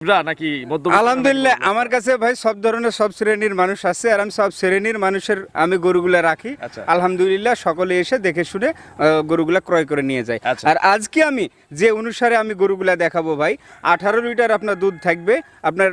নাকি আলহামদুলিল্লাহ আমার কাছে ভাই সব ধরনের সব শ্রেণির মানুষ আছে আর আমি সব শ্রেণির মানুষের আমি গরুগুলা রাখি আচ্ছা। আলহামদুলিল্লাহ সকলে এসে দেখে শুনে গরুগুলা ক্রয় করে নিয়ে যায় আচ্ছা। আর আজকে আমি যে অনুসারে আমি গরুগুলা দেখাবো ভাই আঠারো লিটার আপনার দুধ থাকবে আপনার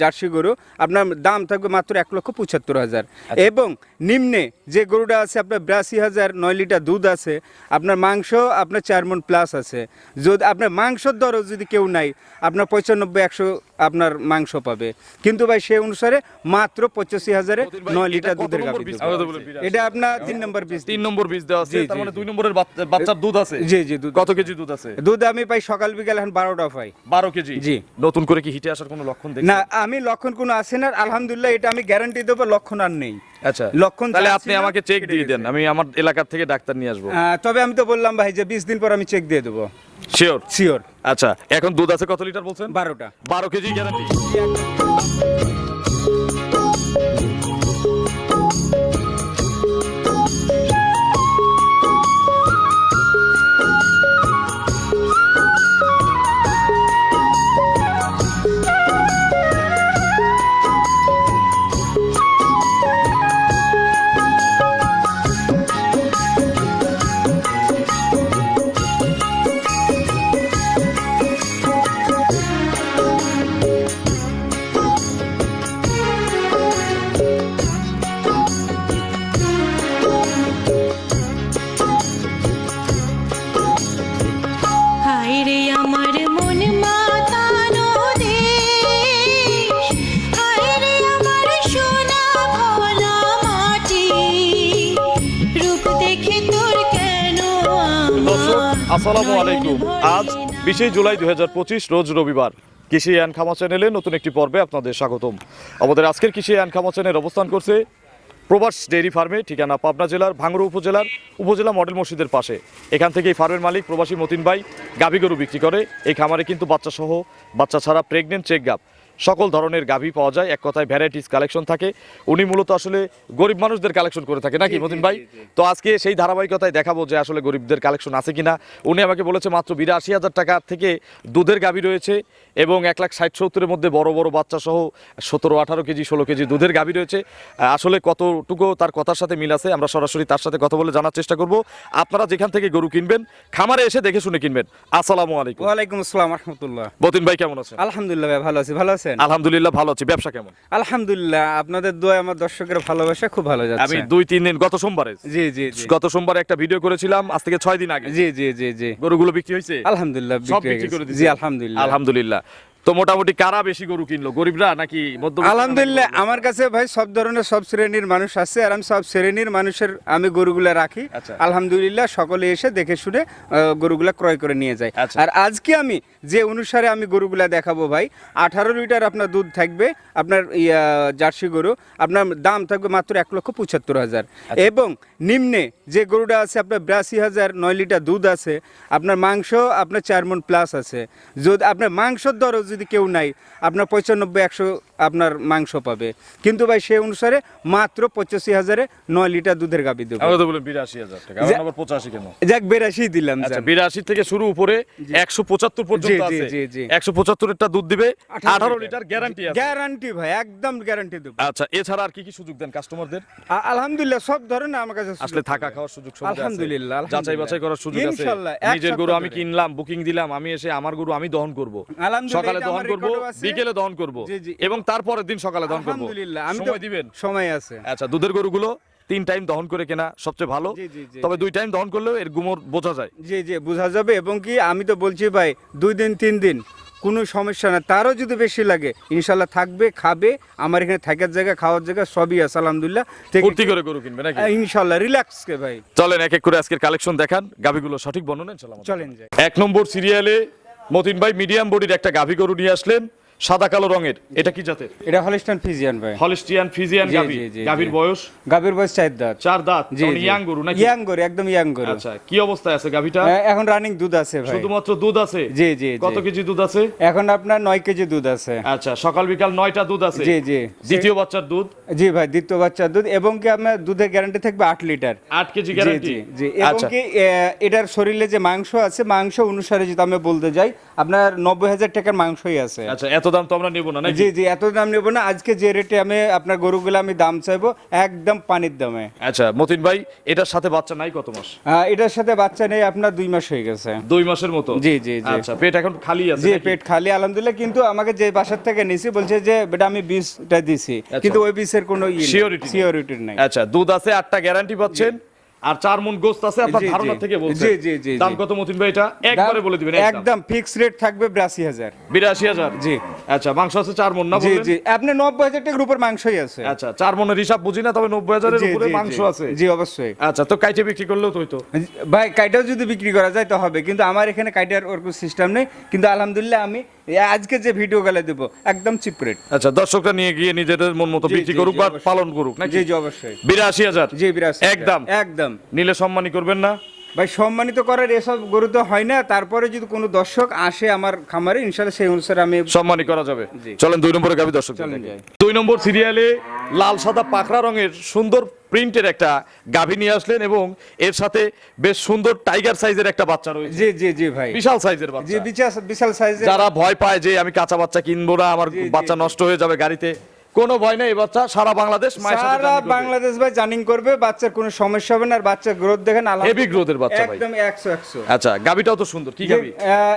জার্সি গরু আপনার দাম থাকবে মাত্র এক লক্ষ পঁচাত্তর হাজার আচ্ছা। এবং নিম্নে যে গরুটা আছে আপনার বিরাশি হাজার নয় লিটার দুধ আছে আপনার মাংস আপনার চার মন প্লাস আছে যদি আপনার মাংসর দরও যদি কেউ নাই আপনার পঁচানব্বই একশো আপনার মাংস পাবে। কিন্তু ভাই সেই অনুসারে মাত্র পঁচাশি হাজারে নয় লিটার দুধের গাভী বীজ? এটা আপনার তিন নম্বর পিস তিন নম্বর বীজ দেওয়া আছে তার মানে দুই নম্বরের বাচ্চার দুধ আছে? জি জি দুধ। কত কেজি দুধ আছে? দুধ আমি পাই সকাল বিকাল এখন বারোটা পাই। বারো কেজি? জি। নতুন করে কি হিটে আসার কোনো লক্ষণ দেখি না আমি লক্ষণ কোনো আসে না আলহামদুলিল্লাহ এটা আমি গ্যারান্টি দেবো লক্ষণ আর নেই। আচ্ছা লক্ষণ তাহলে আপনি আমাকে চেক দিয়ে দেন আমি আমার এলাকার থেকে ডাক্তার নিয়ে আসব। তবে আমি তো বললাম ভাই যে বিশ দিন পর আমি চেক দিয়ে দেবো। শিওর শিওর আচ্ছা এখন দুধ আছে কত লিটার বলছেন? বারোটা। বারো কেজি গ্যারান্টি আসসালামু আলাইকুম। আজ বিশে জুলাই দুই রোজ রবিবার। কৃষি অ্যান্ড খামা চ্যানেলে নতুন একটি পর্বে আপনাদের স্বাগতম। আমাদের আজকের কৃষি অ্যান্ড খামা চ্যানেল অবস্থান করছে প্রবাস ডেইরি ফার্মে, ঠিকানা পাবনা জেলার ভাঙড়া উপজেলার উপজেলা মডেল মসজিদের পাশে। এখান থেকে এই ফার্মের মালিক প্রবাসী মতিন ভাই গাভী গরু বিক্রি করে। এই খামারে কিন্তু বাচ্চা সহ বাচ্চা ছাড়া প্রেগনেন্ট চেক গাপ সকল ধরনের গাভী পাওয়া যায়। এক কথায় ভ্যারাইটিস কালেকশন থাকে। উনি মূলত আসলে গরিব মানুষদের কালেকশন করে থাকে নাকি মতিন ভাই। তো আজকে সেই ধারাবাহিকতায় দেখাবো যে আসলে গরিবদের কালেকশন আছে কিনা। উনি আমাকে বলেছে মাত্র বিরাশি হাজার টাকা থেকে দুধের গাভী রয়েছে এবং এক লাখ ষাট সত্তরের মধ্যে বড় বড় বাচ্চা সহ সতেরো আঠারো কেজি ষোলো কেজি দুধের গাভী রয়েছে। আসলে কতটুকু তার কথার সাথে মিল আছে আমরা সরাসরি তার সাথে কথা বলে জানার চেষ্টা করব। আপনারা যেখান থেকে গরু কিনবেন খামারে এসে দেখে শুনে কিনবেন। আসসালামু আলাইকুম। ওয়ালাইকুম আসসালাম রহমতুল্লাহ। বতিন ভাই কেমন আছেন? আলহামদুলিল্লাহ ভাই ভালো আছি। ভালো আছেন? আলহামদুলিল্লাহ ভালো আছি। ব্যবসা কেমন? আলহামদুলিল্লাহ আপনাদের দোয়া আমার দর্শকের ভালোবাসা খুব ভালো যাচ্ছে। আমি দুই তিন দিন গত সোমবারে জি জি গত সোমবারে একটা ভিডিও করেছিলাম আজ থেকে ছয় দিন আগে। জি জি জি জি। গরুগুলো বিক্রি হয়েছে? আলহামদুলিল্লাহ বিক্রি করে। জি আলহামদুলিল্লাহ। আলহামদুলিল্লাহ। তো মোটামুটি কারা বেশি গরু কিনলো গরিবরা নাকি আলহামদুলিল্লাহ আমার কাছে ভাই সব ধরনের সব শ্রেণির মানুষ আছে আর আমি সব শ্রেণির মানুষের আমি গরুগুলা রাখি আচ্ছা। আলহামদুলিল্লাহ সকলে এসে দেখে শুনে গরুগুলা ক্রয় করে নিয়ে যায় আচ্ছা। আর আজকে আমি যে অনুসারে আমি গরুগুলা দেখাবো ভাই আঠারো লিটার আপনার দুধ থাকবে আপনার ইয়া, জার্সি গরু আপনার দাম থাকবে মাত্র এক লক্ষ পঁচাত্তর হাজার আচ্ছা। এবং নিম্নে যে গরুটা আছে আপনার বিরাশি হাজার নয় লিটার দুধ আছে আপনার মাংস আপনার চার মন প্লাস আছে যদি আপনার মাংসর দরও যদি কেউ নাই আপনার পঁচানব্বই একশো আপনার মাংস পাবে। কিন্তু ভাই সেই অনুসারে মাত্র পঁচাশি হাজারে নয় লিটার দুধের গাবি দেবো। তো বলি বিরাশি হাজার টাকা আবার পঁচাশি কেন? যাক বেরাশি দিলাম আচ্ছা বিরাশি থেকে শুরু উপরে একশো পঁচাত্তর পর্যন্ত। একশো পঁচাত্তরেরটা দুধ দিবে আঠারো লিটার। গ্যারান্টি গ্যারান্টি ভাই একদম গ্যারান্টি দেবো। আচ্ছা এছাড়া আর কি কি সুযোগ দেন কাস্টমারদের আলহামদুলিল্লাহ সব ধরনের আমার কাছে আসলে থাকা খাওয়ার সুযোগ আলহামদুলিল্লাহ, যাচাই বাছাই করার সুযোগ আছে। নিজের গরু আমি কিনলাম বুকিং দিলাম আমি এসে আমার গরু আমি দহন করব। সকালে দহন করব বিকেলে দহন করব। এবং তারপরের দিন সকালে দহন করব। সময় দিবেন? সময় আছে। আচ্ছা দুধের গরুগুলো তিন টাইম দহন করে কেনা সবচেয়ে ভালো। তবে দুই টাইম দহন করলেও এর গুমর বোঝা যায়। জি জি বোঝা যাবে। এবং কি আমি তো বলছি ভাই দুই দিন তিন দিন কোনো সমস্যা না। তারও যদি বেশি লাগে ইনশাল্লাহ থাকবে খাবে। আমার এখানে থাকার জায়গা খাওয়ার জায়গা সবই আছে আলহামদুলিল্লাহ। ফুর্তি করে গরু কিনবে নাকি? ইনশাল্লাহ রিল্যাক্স কে ভাই। চলেন এক এক করে আজকের কালেকশন দেখান। গাভিগুলো সঠিক বর্ণনা চলেন যাই। এক নম্বর সিরিয়ালে মতিন ভাই মিডিয়াম বডির একটা গাভী গরু নিয়ে আসলেন। সাদা কালো রঙের। এটা কি জাতের? এটা হলিস্টান ফিজিয়ান ভাই। হলিস্টিয়ান ফিজিয়ান জি, গাভির বয়স? গাভীর বয়স চার দাঁত। চার দাঁত। ইয়াং গরু নাকি? ইয়াং গরু একদম ইয়াং গরু। আচ্ছা কি অবস্থায় আছে হ্যাঁ, এখন রানিং দুধ আছে ভাই। শুধুমাত্র দুধ আছে? জি জি কত কেজি দুধ আছে? এখন আপনার নয় কেজি দুধ আছে। আচ্ছা সকাল বিকাল নয়টা দুধ আছে? জি জি। দ্বিতীয় বাচ্চার দুধ? জি ভাই দ্বিতীয় বাচ্চার দুধ এবং কি আপনার দুধের গ্যারান্টি থাকবে আট লিটার? আট কেজি জি গ্যারান্টি জি জি। এবং আচ্ছা। কি এটার শরীরে যে মাংস আছে মাংস অনুসারে যদি আমি বলতে যাই আপনার নব্বই হাজার টাকার মাংসই আছে। আচ্ছা এত দাম তো আমরা নেব না জি জি এত দাম নেব না। আজকে যে রেটে আমি আপনার গরুগুলো আমি দাম চাইব একদম পানির দামে। আচ্ছা মতিন ভাই এটার সাথে বাচ্চা নাই কত মাস? এটার সাথে বাচ্চা নেই আপনার দুই মাস হয়ে গেছে। দুই মাসের মতো? জি, জি, জি। আচ্ছা পেট এখন খালি আছে জি পেট খালি আলহামদুলিল্লাহ কিন্তু আমাকে যে বাসার থেকে নিছি বলছে যে বেটা আমি বীজটা দিছি। কিন্তু ওই বীজের কোনো নেই। সিওরিটি নাই। আচ্ছা দুধ আছে আটটা গ্যারান্টি পাচ্ছেন। আর চার মন গোস্ত আছে আপনার। ধারণা থেকে বলছেন। জি, জি, জি, দাম কত মতিন ভাই এটা? একবারে বলে দিবেন একদম ফিক্স রেট থাকবে বিরাশি হাজার। বিরাশি হাজার? জি। আচ্ছা মাংস আছে চার মন না জি জি। আপনি নব্বই হাজার টাকার উপর মাংসই আছে। আচ্ছা চার মনের হিসাব বুঝি না তবে নব্বই হাজারের উপরে মাংস আছে। জি অবশ্যই। আচ্ছা তো কাইটে বিক্রি করলেও তো হইতো। ভাই কাইটাও যদি বিক্রি করা যায় তো হবে কিন্তু আমার এখানে কাইটার ওরকম সিস্টেম নেই। কিন্তু আলহামদুলিল্লাহ আমি আজকে যে ভিডিও গেলে দেবো একদম চিপ রেট আচ্ছা দর্শকরা নিয়ে গিয়ে নিজেদের মন মতো বিক্রি করুক বা পালন করুক নাকি? জি জি অবশ্যই। বিরাশি হাজার। জি বিরাশি একদম? একদম। নিলে সম্মানী করবেন না। ভাই সম্মানিত করার এসব গরু তো হয় না। তারপরে যদি কোনো দর্শক আসে আমার খামারে ইনশাল্লাহ সেই অনুসারে আমি সম্মানী করা যাবে। চলেন দুই নম্বরে গাবি দর্শক দুই নম্বর সিরিয়ালে লাল সাদা পাখরা রঙের সুন্দর প্রিন্টের একটা গাভী নিয়ে আসলেন এবং এর সাথে বেশ সুন্দর টাইগার সাইজের একটা বাচ্চা রয়েছে। জি জি জি ভাই। বিশাল সাইজের বাচ্চা। বিশাল বিশাল সাইজের। যারা ভয় পায় যে আমি কাঁচা বাচ্চা কিনবো না আমার জি, জি, বাচ্চা নষ্ট হয়ে যাবে গাড়িতে কোনো ভয় নেই বাচ্চা। সারা বাংলাদেশ সারা বাংলাদেশ ভাই জানিং করবে বাচ্চার কোনো সমস্যা হবে না আর বাচ্চার গ্রোথ দেখেন হেভি গ্রোথের বাচ্চা ভাই। একদম একশো একশো। আচ্ছা গাবিটাও তো সুন্দর কি গাবি?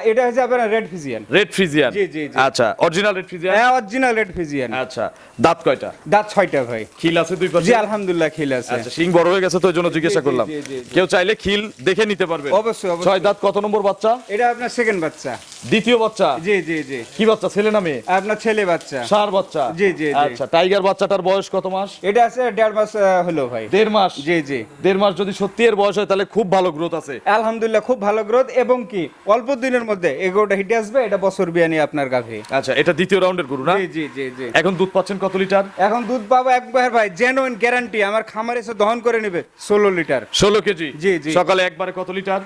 এটা হচ্ছে আপনার রেড ফিজিয়ান রেড ফ্রিজিয়ান জি, জি। আচ্ছা অরিজিনাল রেড ফ্রিজিয়ান হ্যাঁ অরিজিনাল রেড ফিজিয়ান আচ্ছা দাঁত কয়টা? দাঁত ছয়টা ভাই। খিল আছে দুই পাশে? জি আলহামদুলিল্লাহ খিল আছে। আচ্ছা সিং বড় হয়ে গেছে তো ওই জন্য জিজ্ঞাসা করলাম। কেউ চাইলে খিল দেখে নিতে পারবে। অবশ্যই, অবশ্যই। ছয় দাঁত কত নম্বর বাচ্চা? এটা আপনার সেকেন্ড বাচ্চা। দ্বিতীয় বাচ্চা? জি জি জি। কি বাচ্চা ছেলে না মেয়ে? আপনার ছেলে বাচ্চা। সার বাচ্চা। জি, জি। আচ্ছা টাইগার বাচ্চাটার বয়স কত মাস? এটা আছে দেড় মাস হলো ভাই। দেড় মাস? জি জি। দেড় মাস যদি সত্যি এর বয়স হয় তাহলে খুব ভালো গ্রোথ আছে। আলহামদুলিল্লাহ খুব ভালো গ্রোথ এবং কি অল্প দিনের মধ্যে এগোটা হিটে আসবে এটা বছর বিয়ানি আপনার গাভী। আচ্ছা এটা দ্বিতীয় রাউন্ডের গরু না? জি জি জি জি। এখন দুধ পাচ্ছেন কত লিটার এখন দুধ পাবো একবার ভাই জেনুইন গ্যারান্টি আমার খামারে এসে দহন করে নেবে ষোলো লিটার ষোলো কেজি? জি, জি। সকালে একবারে কত লিটার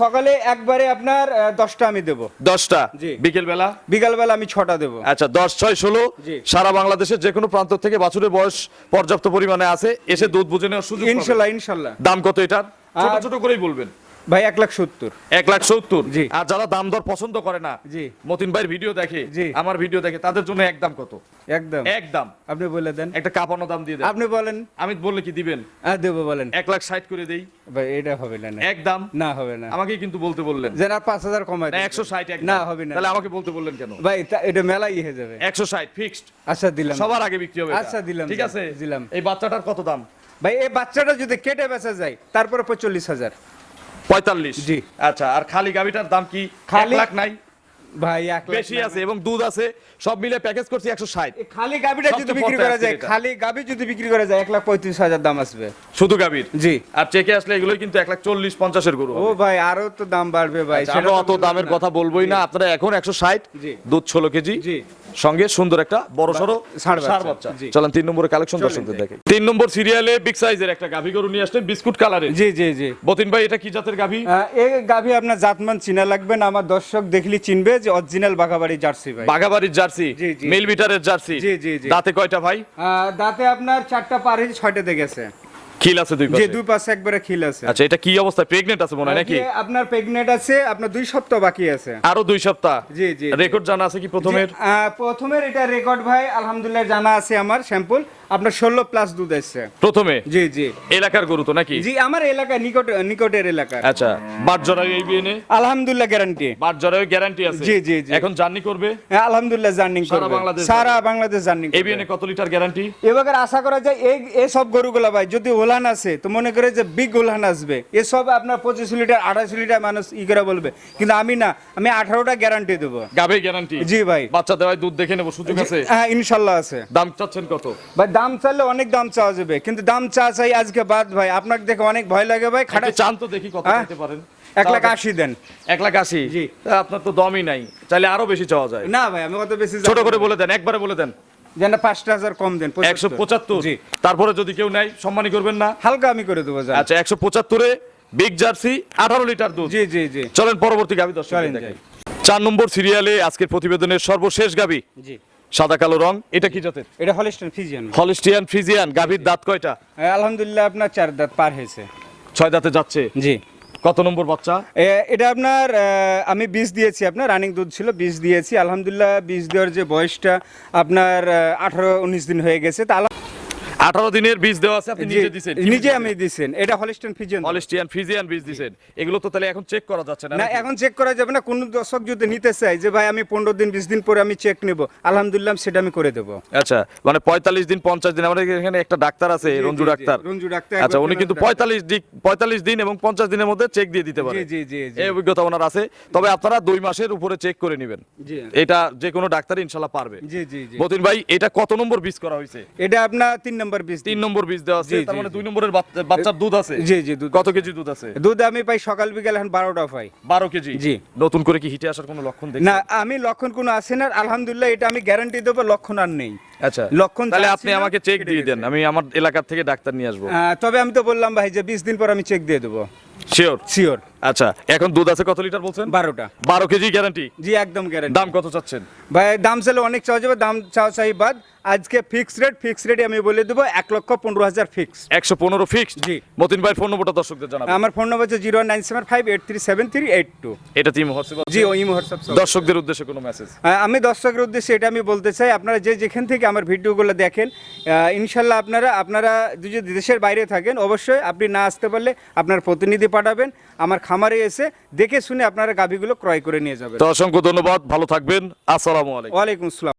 সকালে একবারে আপনার দশটা আমি দেবো। দশটা? জি। বিকেল বেলা বিকালবেলা আমি ছটা দেবো। আচ্ছা দশ ছয় ষোলো। সারা বাংলাদেশের যে কোনো প্রান্ত থেকে বাছুরের বয়স পর্যাপ্ত পরিমাণে আছে এসে দুধ বুঝে নেওয়ার সুযোগ ইনশাল্লাহ ইনশাল্লাহ। দাম কত এটার? ছোট ছোট করেই বলবেন। ভাই এক লাখ সত্তর। এক লাখ সত্তর? জি। আর যারা দাম দর পছন্দ করে না জি। মতিন ভাইয়ের ভিডিও দেখে জি। আমার ভিডিও দেখে তাদের জন্য একদম কত? একদম। একদম আপনি বলে দেন। একটা কাপানো দাম দিয়ে দেন। আপনি বলেন। আমি বললে কি দিবেন? হ্যাঁ দেবো বলেন। এক লাখ ষাট করে দেই। ভাই এটা হবে না না। একদম না হবে না। আমাকে কিন্তু বলতে বললেন। যেন আর পাঁচ হাজার কমায় না। একশো ষাট না হবে না। তাহলে আমাকে বলতে বললেন কেন? ভাই এটা মেলাই হয়ে যাবে। একশো ষাট ফিক্সড আচ্ছা দিলাম। সবার আগে বিক্রি হবে আচ্ছা, দিলাম, ঠিক আছে? দিলাম। এই বাচ্চাটার কত দাম? ভাই এই বাচ্চাটা যদি কেটে বেচা যায় তারপরে পঁয়তাল্লিশ হাজার। পঁয়তাল্লিশ। জি। আচ্ছা আর খালি গাবিটার দাম কি লাখ নাই? ভাই এক বেশি আছে এবং দুধ আছে সব মিলে প্যাকেজ করছি একশো ষাট। খালি যদি বিক্রি করা যায় খালি গাবি যদি বিক্রি করা যায় এক লাখ পঁয়ত্রিশ হাজার দাম আসবে। শুধু গাবির? জি। আর চেকে আসলে এগুলোই কিন্তু এক লাখ চল্লিশ পঞ্চাশের গরু ও ভাই আরও তো দাম বাড়বে ভাই আচ্ছা, সেটা অত দামের কথা বলবোই না। আপনারা এখন একশো ষাট। দুধ ষোলো কেজি। জি। সঙ্গে সুন্দর একটা বড় সড়ো ষাঁড় বাচ্চা। চলেন তিন নম্বরের কালেকশন দর্শকদের দেখে। তিন নম্বর সিরিয়ালে বিগ সাইজের একটা গাভী গরু নিয়ে আসলেন বিস্কুট কালারের। জি জি জি। বতিন ভাই এটা কি জাতের গাভী? এই গাভি আপনার জাতমান চিনা লাগবে না আমার দর্শক দেখলে চিনবে যে অরিজিনাল বাঘাবাড়ি জার্সি ভাই। বাগাবাড়ির জার্সি। মিল বিটারের জার্সি। জি, জি, জি। দাঁতে কয়টা ভাই? দাঁতে আপনার চারটা পার হয়েছে ছয়টা দেখেছে খিল আছে দুই যে পাশে দুই পাশে একবারে খিল আছে। আচ্ছা এটা কি অবস্থা প্রেগনেন্ট আছে মনে হয় নাকি? আপনার প্রেগনেন্ট আছে আপনার দুই সপ্তাহ বাকি আছে। আরও দুই সপ্তাহ? জি, জি। রেকর্ড জানা আছে কি প্রথমের? প্রথমের এটা রেকর্ড ভাই আলহামদুলিল্লাহ জানা আছে আমার স্যাম্পল আপনার ষোলো প্লাস দুধ এসছে প্রথমে? জি জি। এলাকার গরু তো নাকি? জি আমার এলাকা নিকট নিকটের এলাকা। আচ্ছা বাট জরায়ু এই বিয়ে আলহামদুলিল্লাহ গ্যারান্টি বাট জরায়ু গ্যারান্টি আছে। জি, জি, জি। এখন জার্নি করবে? আলহামদুলিল্লাহ জার্নিং সারা করবে। বাংলাদেশ সারা বাংলাদেশ জার্নিং এই বিয়ে কত লিটার গ্যারান্টি এবার আশা করা যায় এই এই সব গরুগুলা ভাই যদি ওলান আছে তো মনে করে যে বিগ ওলান আসবে। এসব আপনার পঁচিশ লিটার আঠাশ লিটার মানুষ ই করে বলবে। কিন্তু আমি না আমি আঠারোটা গ্যারান্টি দেবো। গাবে গ্যারান্টি জি ভাই। বাচ্চা দেওয়ায় দুধ দেখে নেব সুযোগ আছে? হ্যাঁ ইনশাল্লাহ আছে। দাম চাচ্ছেন কত? ভাই দাম চাইলে অনেক দাম চাওয়া যাবে কিন্তু দাম চা চাই আজকে বাদ ভাই। আপনাকে দেখে অনেক ভয় লাগে ভাই খাটা চান তো দেখি কত হ্যাঁ? দিতে পারেন। এক লাখ আশি দেন। এক লাখ আশি? জি। আপনার তো দমই নাই চাইলে আরও বেশি চাওয়া যায়। না ভাই আমি কত বেশি ছোট করে বলে দেন একবারে বলে দেন। যেন পাঁচটা হাজার কম দেন একশো পঁচাত্তর? জি। তারপরে যদি কেউ নেয় সম্মানী করবেন না। হালকা আমি করে দেবো আচ্ছা একশো পঁচাত্তরে বিগ জার্সি আঠারো লিটার দুধ। জি জি জি। চলেন পরবর্তী গাবি দশ চার নম্বর সিরিয়ালে আজকের প্রতিবেদনের সর্বশেষ গাবি। জি। সাদা কালো রং এটা কি জাতের? এটা হলিস্টিয়ান ফিজিয়ান। হলিস্টিয়ান ফ্রিজিয়ান গাভীর দাঁত কয়টা? আলহামদুলিল্লাহ আপনার চার দাঁত পার হয়েছে। ছয় দাঁতে যাচ্ছে? জি। কত নম্বর বাচ্চা? এটা আপনার আমি বিষ দিয়েছি আপনার রানিং দুধ ছিল বিষ দিয়েছি। আলহামদুলিল্লাহ বিষ দেওয়ার যে বয়সটা আপনার আঠারো উনিশ দিন হয়ে গেছে। তা আলহাম- আঠারো দিনের বীজ দেওয়া আছে আপনি নিজে দিছেন জি, নিজে আমি দিছেন? এটা হলিস্টান ফিজিয়ান হলিস্টিয়ান ফ্রিজিয়ান বীজ দিছেন। এগুলো তো তাহলে এখন চেক করা যাচ্ছে না না এখন চেক করা যাবে না কোন দর্শক যদি নিতে চাই যে ভাই আমি পনেরো দিন বিশ দিন পরে আমি চেক নেব আলহামদুলিল্লাহ সেটা আমি করে দেবো। আচ্ছা মানে পঁয়তাল্লিশ দিন পঞ্চাশ দিন আমাদের এখানে একটা ডাক্তার আছে রঞ্জু ডাক্তার। রঞ্জু ডাক্তার, আচ্ছা উনি কিন্তু ফেমাস পঁয়তাল্লিশ দিন পঁয়তাল্লিশ দিন এবং পঞ্চাশ দিনের মধ্যে চেক দিয়ে দিতে পারে। জি জি জি। এই অভিজ্ঞতা ওনার আছে। তবে আপনারা দুই মাসের উপরে চেক করে নেবেন। জি। এটা যে কোনো ডাক্তার ইনশাআল্লাহ পারবে। জি জি জি। মতিন ভাই এটা কত নম্বর বীজ করা হয়েছে? এটা আপনার তিন নম্বর বীজ তিন নম্বর বীজ দেওয়া আছে তার মানে দুই নম্বরের বাচ্চার দুধ আছে? জি জি দুধ কত কেজি দুধ আছে? দুধ আমি পাই সকাল বিকাল এখন বারোটা পাই। বারো কেজি? জি। নতুন করে কি হিটে আসার কোনো লক্ষণ দেখি না আমি লক্ষণ কোনো আছে না আলহামদুলিল্লাহ এটা আমি গ্যারান্টি দেবো লক্ষণ আর নেই। আচ্ছা লক্ষণ তাহলে আপনি আমাকে চেক দিয়ে দেন আমি আমার এলাকার থেকে ডাক্তার নিয়ে আসব। তবে আমি তো বললাম ভাই যে বিশ দিন পর আমি চেক দিয়ে দেবো। শিওর শিওর আচ্ছা এখন দুধ আছে কত লিটার বলছেন? বারোটা। বারো কেজি গ্যারান্টি জি একদম গ্যারান্টি দাম কত চাচ্ছেন? ভাই দাম চাইলে অনেক চাওয়া যাবে দাম চাওয়া চাই বাদ। আজকে ফিক্স রেট ফিক্স রেটে আমি বলে দেবো এক লক্ষ পনেরো হাজার ফিক্স একশো পনেরো ফিক্স জি। মতিন ভাই ফোন নম্বরটা দর্শকদের জানাব আমার ফোন নম্বর হচ্ছে zero nine seven five eight three seven three eight two এটা টিম হোয়াটসঅ্যাপ জি ওই হোয়াটসঅ্যাপ দর্শকদের উদ্দেশ্যে কোনো মেসেজ আমি দর্শকের উদ্দেশ্যে এটা আমি বলতে চাই আপনারা যে যেখান থেকে আমার ভিডিওগুলো দেখেন ইনশাল্লাহ আপনারা আপনারা যদি দেশের বাইরে থাকেন অবশ্যই আপনি না আসতে পারলে আপনার প্রতিনিধি পাঠাবেন আমার খামারে এসে দেখে শুনে আপনারা গাভীগুলো ক্রয় করে নিয়ে যাবেন। তো অসংখ্য ধন্যবাদ ভালো থাকবেন আসসালামু আলাইকুম। ওয়ালাইকুম আসসালাম।